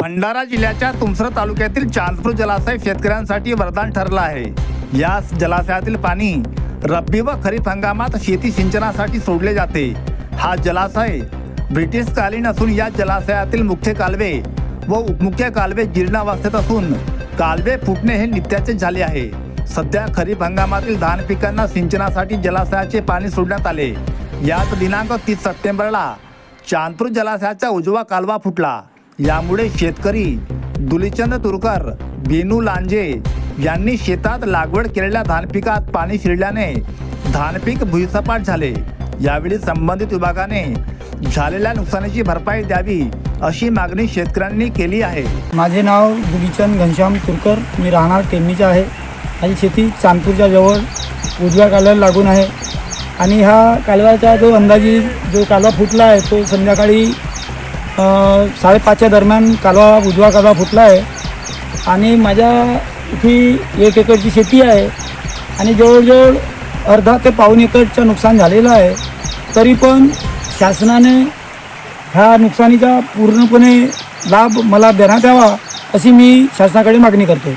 भंडारा जिल्ह्याच्या तुमसर तालुक्यातील चांदपूर जलाशय शेतकऱ्यांसाठी वरदान ठरला आहे. या जलाशयातील पाणी रब्बी व खरीप हंगामात शेती सिंचनासाठी सोडले जाते. हा जलाशय ब्रिटिशकालीन असून या जलाशयातील मुख्य कालवे व उपमुख्य कालवे जीर्णावस्थेत असून कालवे फुटणे हे नित्याचे झाले आहे. सध्या खरीप हंगामातील धान पिकांना सिंचनासाठी जलाशयाचे पाणी सोडण्यात आले. याच दिनांक तीस सप्टेंबरला चांदपूर जलाशयाचा उजवा कालवा फुटला. यामुळे शेतकरी दुलीचंद तुरकर बेनू लांजे यांनी शेतात लागवड केलेल्या धानपिकात पाणी शिरल्याने धानपीक भुईसपाट झाले. यावेळी संबंधित विभागाने झालेल्या नुकसानीची भरपाई द्यावी अशी मागणी शेतकऱ्यांनी केली आहे. माझे नाव दुलीचंद घनश्याम तुरकर. मी राहणार टेमणीचा आहे. माझी शेती चांदपूरच्या जवळ उजव्या कालव्याला लागून आहे. आणि ह्या कालव्याचा जो अंदाजी जो कालवा फुटला आहे तो संध्याकाळी साडेपाचच्या दरम्यान कालवा उजवा कालवा फुटला आहे. आणि माझ्या इथे एक एकरची शेती आहे. आणि जवळजवळ अर्धा ते पाऊण एकरचं नुकसान झालेलं आहे. तरी पण शासनाने ह्या नुकसानीचा पूर्णपणे लाभ मला देण्यात यावा अशी मी शासनाकडे मागणी करतो